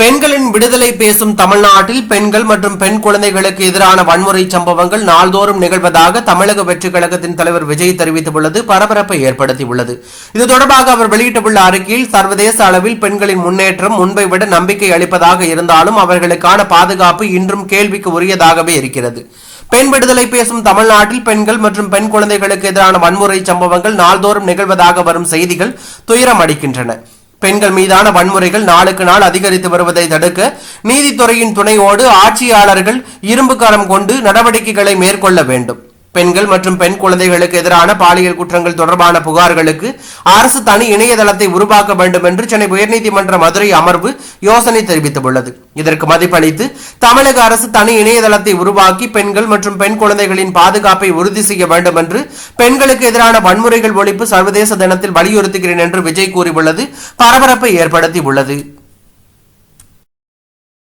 பெண்களின் விடுதலை பேசும் தமிழ்நாட்டில் பெண்கள் மற்றும் பெண் குழந்தைகளுக்கு எதிரான வன்முறை சம்பவங்கள் நாள்தோறும் நிகழ்வதாக தமிழக வெற்றிக் கழகத்தின் தலைவர் விஜய் தெரிவித்துள்ளது. பரபரப்பை ஏற்படுத்தியுள்ளது. இது தொடர்பாக அவர் வெளியிட்டுள்ள அறிக்கையில் சர்வதேச அளவில் பெண்களின் முன்னேற்றம் முன்பை விட நம்பிக்கை அளிப்பதாக இருந்தாலும் அவர்களுக்கான பாதுகாப்பு இன்றும் கேள்விக்கு உரியதாகவே இருக்கிறது. பெண் விடுதலை பேசும் தமிழ்நாட்டில் பெண்கள் மற்றும் பெண் குழந்தைகளுக்கு எதிரான வன்முறை சம்பவங்கள் நாள்தோறும் நிகழ்வதாக வரும் செய்திகள் துயரம் அடிக்கின்றன. பெண்கள் மீதான வன்முறைகள் நாளுக்கு நாள் அதிகரித்து வருவதை தடுக்க நீதித்துறையின் துணையோடு ஆட்சியாளர்கள் இரும்பு கொண்டு நடவடிக்கைகளை மேற்கொள்ள வேண்டும். பெண்கள் மற்றும் பெண் குழந்தைகளுக்கு எதிரான பாலியல் குற்றங்கள் தொடர்பான புகார்களுக்கு அரசு தனி இணையதளத்தை உருவாக்க வேண்டும் என்று சென்னை உயர்நீதிமன்ற மதுரை அமர்வு யோசனை தெரிவித்துள்ளது. இதற்கு மதிப்பளித்து தமிழக அரசு தனி இணையதளத்தை உருவாக்கி பெண்கள் மற்றும் பெண் குழந்தைகளின் பாதுகாப்பை உறுதி செய்ய வேண்டும் என்று பெண்களுக்கு எதிரான வன்முறைகள் ஒழிப்பு சர்வதேச தினத்தில் வலியுறுத்துகிறேன் என்று விஜய் கூறியுள்ளது. பரபரப்பை ஏற்படுத்தி உள்ளது